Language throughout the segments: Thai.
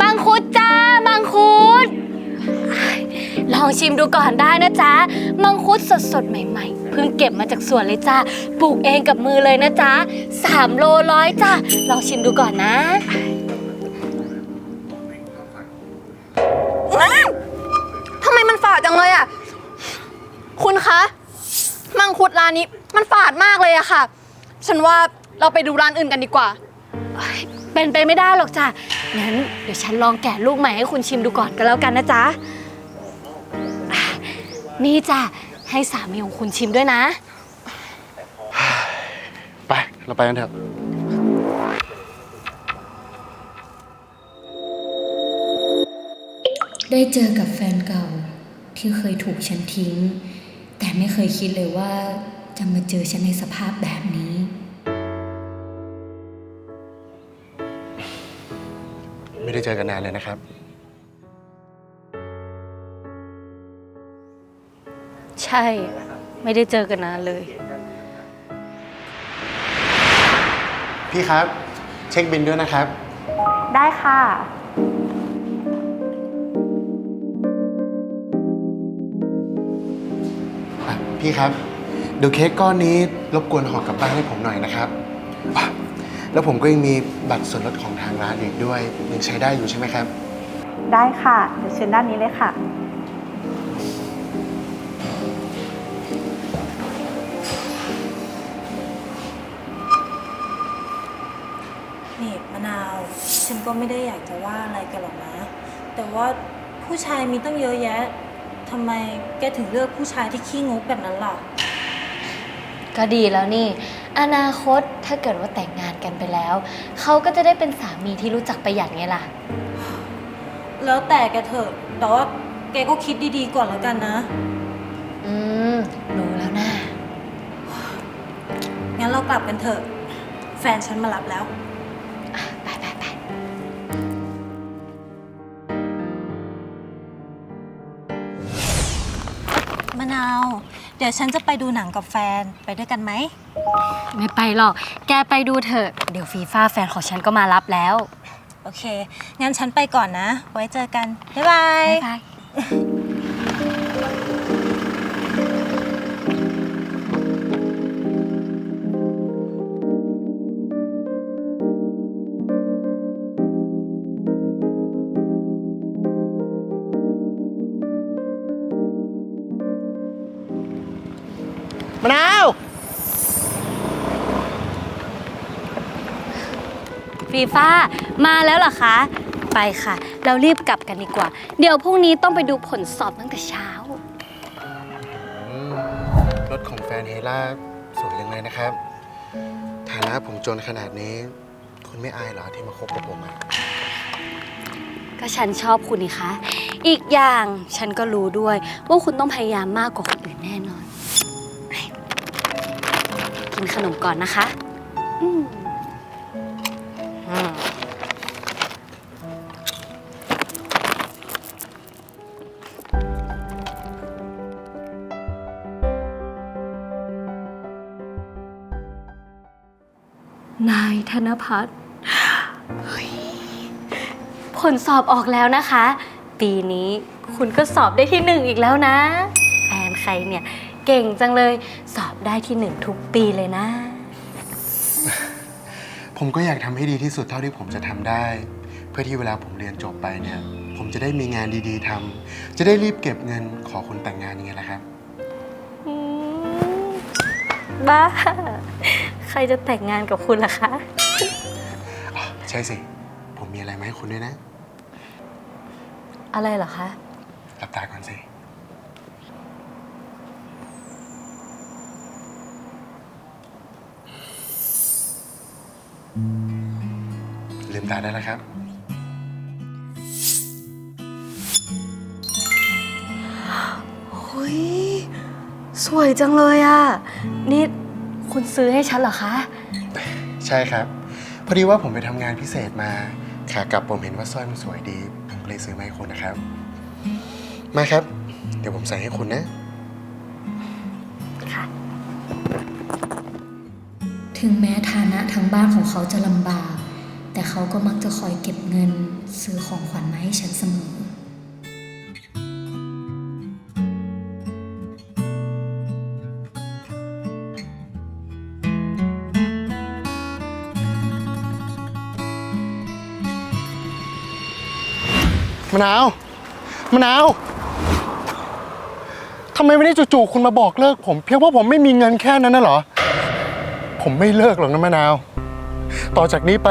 มังคุดจ้า มังคุด ลองชิมดูก่อนได้นะจ๊ะ มังคุดสดๆ ใหม่ๆ เพิ่งเก็บมาจากสวนเลยจ้าปลูกเองกับมือเลยนะจ๊ะสามโลร้อยจ้าลองชิมดูก่อนนะทำไมมันฝาดจังเลยอะ คุณคะ มังคุดร้านนี้ มันฝาดมากเลยอะค่ะ ฉันว่าเราไปดูร้านอื่นกันดีกว่า เป็นไปไม่ได้หรอกจ้ะงั้นเดี๋ยวฉันลองแกะลูกใหม่ให้คุณชิมดูก่อนก็แล้วกันนะจ๊ะอะนี่จ้ะให้สามีของคุณชิมด้วยนะ ไป เราไปกันเถอะ ได้เจอกับแฟนเก่าที่เคยถูกฉันทิ้ง แต่ไม่เคยคิดเลยว่าจะมาเจอฉันในสภาพแบบนี้ ไม่ได้เจอกันนานเลยนะครับ ใช่ ไม่ได้เจอกันนานเลย พี่ครับ เช็คบินด้วยนะครับ ได้ค่ะอะพี่ครับ เดี๋ยวเค้กก้อนนี้รบกวนห่อกลับบ้านให้ผมหน่อยนะครับอะ แล้วผมก็ยังมีบัตรส่วนลดของทางร้านอีกด้วย ยังใช้ได้อยู่ใช่ไหมครับ ได้ค่ะ เดี๋ยวเชิญด้านนี้เลยค่ะ นี่มะนาว ฉันก็ไม่ได้อยากจะว่าอะไรแกันหรอกนะ แต่ว่าผู้ชายมีตั้งเยอะแยะทำไมแกถึงเลือกผู้ชายที่ขี้งกแบบนั้นล่ะ ก็ดีแล้วนี่ อนาคตถ้าเกิดว่าแต่งงานกันไปแล้ว เขาก็จะได้เป็นสามีที่รู้จักประหยัดไงล่ะ แล้วแต่แกเถอะแต่ว่าแกก็คิดดีๆก่อนแล้วกันนะ อืมรู้แล้วนะ งั้นเรากลับกันเถอะ แฟนฉันมารับแล้ว ไปไปไปมะนาว เดี๋ยวฉันจะไปดูหนังกับแฟนไปด้วยกันไหม ไม่ไปหรอก แกไปดูเถอะ เดี๋ยวฟีฟ่าแฟนของฉันก็มารับแล้ว โอเค งั้นฉันไปก่อนนะ ไว้เจอกัน บ๊ายบาย บ๊ายบาย มะนาวฟีฟ่ามาแล้วเหรอคะ ไปค่ะ เรารีบกลับกันดีกว่า เดี๋ยวพรุ่งนี้ต้องไปดูผลสอบตั้งแต่เช้าอืมรถของแฟนเฮล่าสวยยังไงนะครับ ฐานะผมจนขนาดนี้ คุณไม่อายเหรอที่มาคบกับผมอะก็ฉันชอบคุณนี่คะ อีกอย่างฉันก็รู้ด้วย ว่าคุณต้องพยายามมากกว่าคนอื่นแน่นอน กินขนมก่อนนะคะ อืมอืมนายธนพัฒน์เฮ้ยผลสอบออกแล้วนะคะ ปีนี้คุณก็สอบได้ที่หนึ่งอีกแล้วนะ แฟนใครเนี่ย เก่งจังเลย สอบได้ที่หนึ่งทุกปีเลยนะ ผมก็อยากทำให้ดีที่สุดเท่าที่ผมจะทำได้ เพื่อที่เวลาผมเรียนจบไปเนี่ย ผมจะได้มีงานดีๆทำจะได้รีบเก็บเงินขอคุณแต่งงานยังไงล่ะครับ อืมบ้า ใครจะแต่งงานกับคุณล่ะคะ อ๋อใช่สิ ผมมีอะไรมาให้คุณด้วยนะอะไรเหรอคะ หลับตาก่อนสิ ลืมตาได้แล้วครับเฮ้ยสวยจังเลยอะนี่คุณซื้อให้ฉันเหรอคะ ใช่ครับ พอดีว่าผมไปทำงานพิเศษมาขากลับผมเห็นว่าสร้อยมันสวยดี ผมก็เลยซื้อมาให้คุณนะครับ มาครับ เดี๋ยวผมใส่ให้คุณนะค่ะ ถึงแม้ฐานะทางบ้านของเขาจะลำบาก แต่เขาก็มักจะคอยเก็บเงินซื้อของขวัญมาให้ฉันเสมอ มะนาว มะนาว ทำไมวันนี้จู่ๆคุณมาบอกเลิกผม เพียงเพราะผมไม่มีเงินแค่นั้นน่ะเหรอ ผมไม่เลิกหรอกนะมะนาว ต่อจากนี้ไป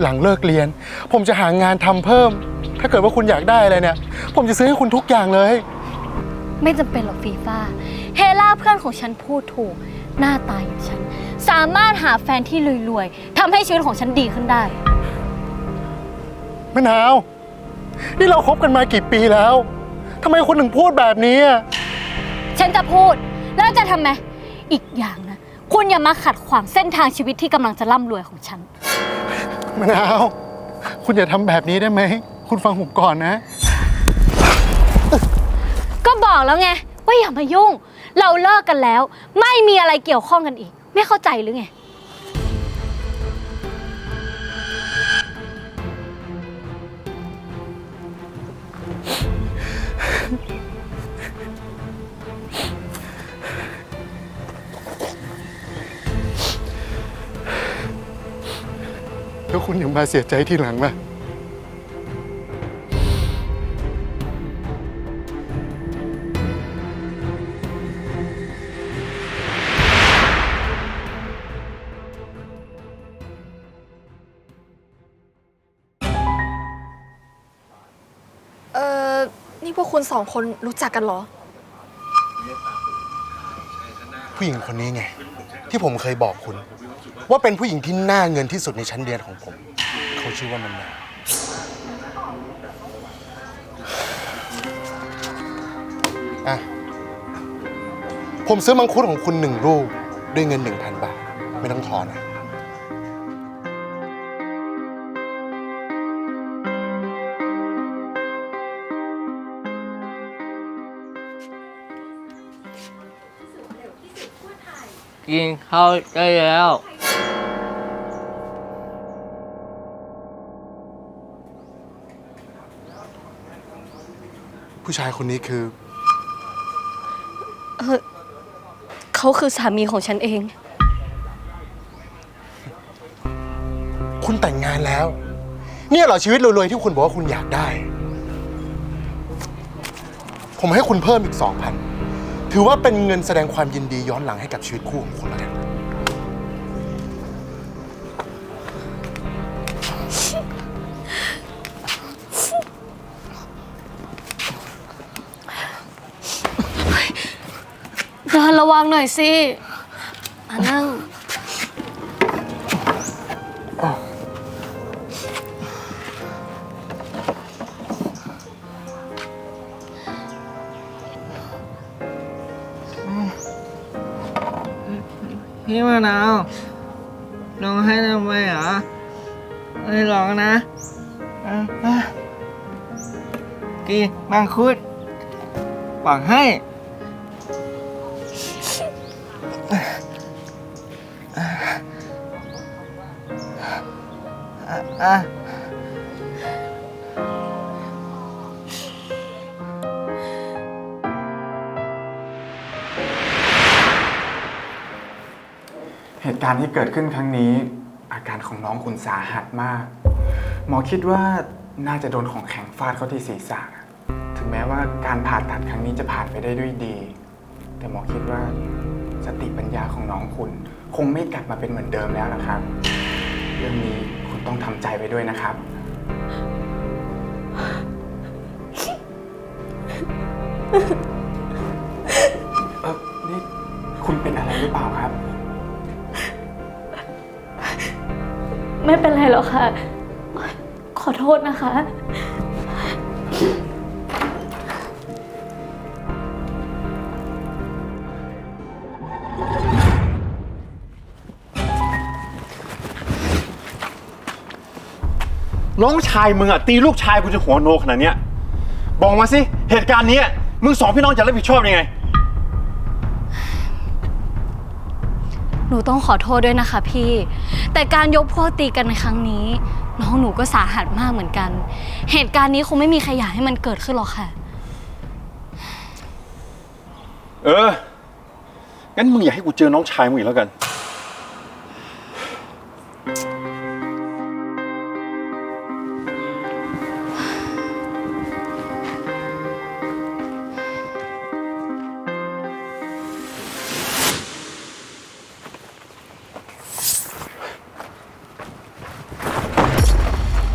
หลังเลิกเรียน ผมจะหางานทำเพิ่ม ถ้าเกิดว่าคุณอยากได้อะไรเนี่ย ผมจะซื้อให้คุณทุกอย่างเลย ไม่จำเป็นหรอกฟีฟ่าเฮล่าเพื่อนของฉันพูดถูก หน้าตาอย่างฉัน สามารถหาแฟนที่รวยๆทำให้ชีวิตของฉันดีขึ้นได้ มะนาว นี่เราคบกันมากี่ปีแล้วทำไมคุณถึงพูดแบบนี้อะ ฉันจะพูดแล้วจะทำไมอีกอย่างนะ คุณอย่ามาขัดขวางเส้นทางชีวิตที่กำลังจะร่ำรวยของฉัน มะนาว คุณอย่าทำแบบนี้ได้ไหม คุณฟังผมก่อนนะ ก็บอกแล้วไง ว่าอย่ามายุ่ง เราเลิกกันแล้ว ไม่มีอะไรเกี่ยวข้องกันอีก ไม่เข้าใจหรือไง แล้วคุณยังมาเสียใจทีหลังล่ะเออนี่พวกคุณสองคนรู้จักกันเหรอ ผู้หญิงคนนี้ไง ที่ผมเคยบอกคุณ ว่าเป็นผู้หญิงที่น่าเงินที่สุดในชั้นเรียนของผม เขาชื่อว่ามันนาอะ ผมซื้อมังคุดของคุณหนึ่งลูกด้วยเงินหนึ่งพันบาท ไม่ต้องทอนนะ กินข้าวได้แล้ว ผู้ชายคนนี้คือเขาคือสามีของฉันเอง คุณแต่งงานแล้ว เนี่ยเหรอชีวิตรวยๆที่คุณบอกว่าคุณอยากได้ ผมให้คุณเพิ่มอีกสองพัน ถือว่าเป็นเงินแสดงความยินดีย้อนหลังให้กับชีวิตคู่ของคุณแล้วกัน เดินระวังหน่อยสิ มานั่ง พี่มะนาวร้องให้ทำไมเหรอไม่ร้องนะอะอะกินมังคุดหวังให้อะ ตุการณ์ที่เกิดขึ้นครั้งนี้ อาการของน้องคุณสาหัสมาก หมอคิดว่าน่าจะโดนของแข็งฟาดเข้าที่ศีรษะ ถึงแม้ว่าการผ่าตัดครั้งนี้จะผ่านไปได้ด้วยดี แต่หมอคิดว่าสติปัญญาของน้องคุณ คงไม่กลับมาเป็นเหมือนเดิมแล้วนะครับ เรื่องนี้คุณต้องทำใจไปด้วยนะครับอ ไม่เป็นไรหรอกค่ะ ขอโทษนะคะ น้องชายมึงอะตีลูกชายกูจะหัวโนขนาดเนี้ยบอกมาสิ เหตุการณ์เนี้ยมึงสองพี่น้องจะรับผิดชอบยังไง หนูต้องขอโทษด้วยนะคะพี่ แต่การยกพวกตีกันในครั้งนี้ น้องหนูก็สาหัสมากเหมือนกัน เหตุการณ์นี้คงไม่มีใครอยากให้มันเกิดขึ้นหรอกค่ะ เออ งั้นมึงอย่าให้กูเจอน้องชายมึงอีกแล้วกัน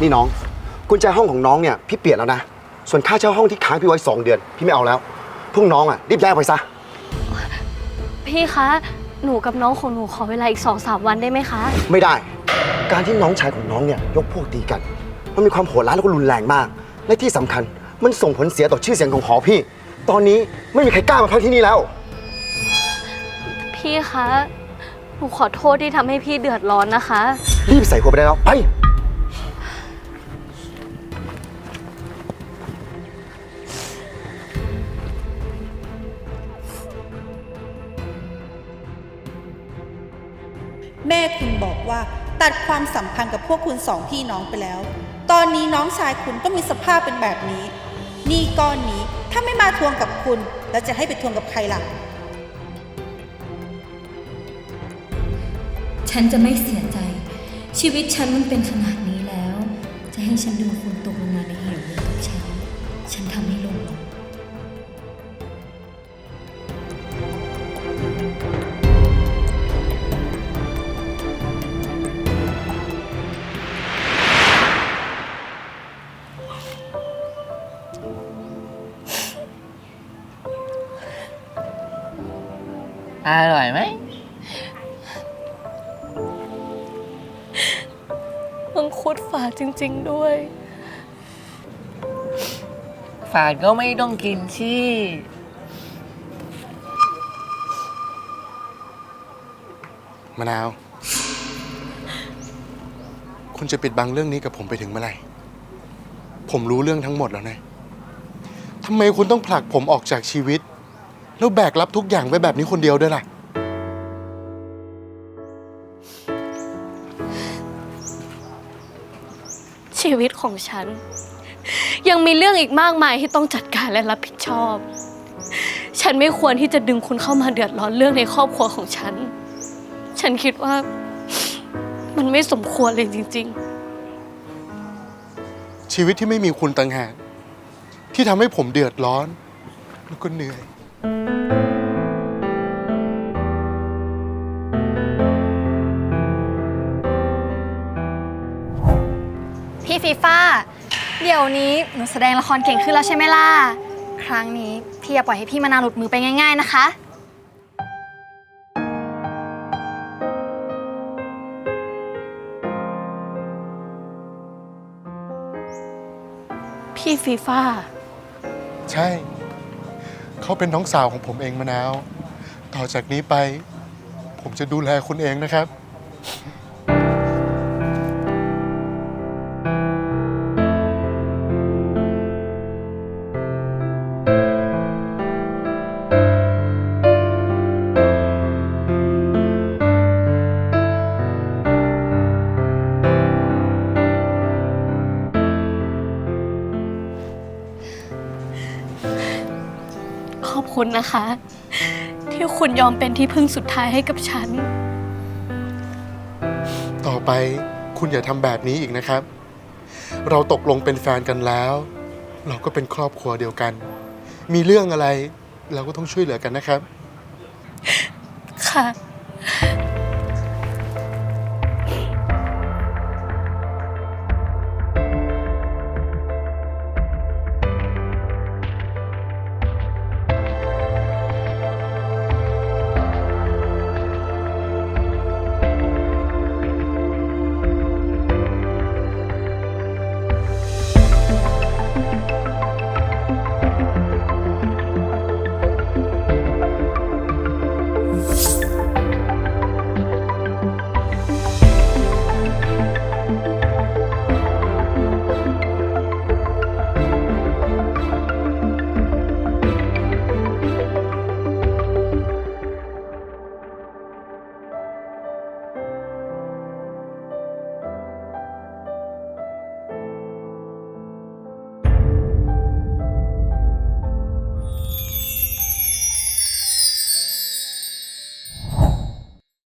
นี่น้องกุญแจห้องของน้องเนี่ยพี่เปลี่ยนแล้วนะ ส่วนค่าเช่าห้องที่ค้างพี่ไว้2เดือน พี่ไม่เอาแล้วพวกน้องอะรีบย้ายไปซะ พี่คะ หนูกับน้องของหนูขอเวลาอีกสองสามวันได้ไหมคะ ไม่ได้ การที่น้องชายของน้องเนี่ยยกพวกตีกัน มันมีความโหดร้ายแล้วก็รุนแรงมาก และที่สำคัญมันส่งผลเสียต่อชื่อเสียงของหอพี่ ตอนนี้ไม่มีใครกล้ามาพักที่นี่แล้ว พี่คะ หนูขอโทษที่ทำให้พี่เดือดร้อนนะคะ รีบใส่หัวไปได้แล้ว ไป ว่าตัดความสัมพันธ์กับพวกคุณสองพี่น้องไปแล้ว ตอนนี้น้องชายคุณก็มีสภาพเป็นแบบนี้นี่ก้อนนี้ถ้าไม่มาทวงกับคุณ แล้วจะให้ไปทวงกับใครล่ะ ฉันจะไม่เสียใจ ชีวิตฉันมันเป็นขนาดนี้แล้ว จะให้ฉันดูคุณ อร่อยไหมมังคุดฝาดจริง ๆ ด้วย ฝาดก็ไม่ต้องกินชี่ มะนาว คุณจะปิดบังเรื่องนี้กับผมไปถึงเมื่อไหร่ ผมรู้เรื่องทั้งหมดแล้วนะทำไมคุณต้องผลักผมออกจากชีวิต แล้วแบกรับทุกอย่างไว้แบบนี้คนเดียวด้วยล่ะ ชีวิตของฉัน ยังมีเรื่องอีกมากมายที่ต้องจัดการและรับผิดชอบ ฉันไม่ควรที่จะดึงคุณเข้ามาเดือดร้อนเรื่องในครอบครัวของฉัน ฉันคิดว่ามันไม่สมควรเลยจริง ๆ ชีวิตที่ไม่มีคุณต่างหากที่ทำให้ผมเดือดร้อน แล้วก็เหนื่อย พี่ฟีฟ้าเดี๋ยวนี้หนูแสดงละครเก่งขึ้นแล้วใช่ไหมล่ะ ครั้งนี้พี่อย่าปล่อยให้พี่มานาวหลุดมือไปง่าย ๆ นะคะ พี่ฟีฟ่า ใช่ เขาเป็นน้องสาวของผมเองมะนาว ต่อจากนี้ไป ผมจะดูแลคุณเองนะครับ อบคุณนะคะ ที่คุณยอมเป็นที่พึ่งสุดท้ายให้กับฉัน ต่อไปคุณอย่าทำแบบนี้อีกนะครับ เราตกลงเป็นแฟนกันแล้ว เราก็เป็นครอบครัวเดียวกัน มีเรื่องอะไรเราก็ต้องช่วยเหลือกันนะครับ ค่ะ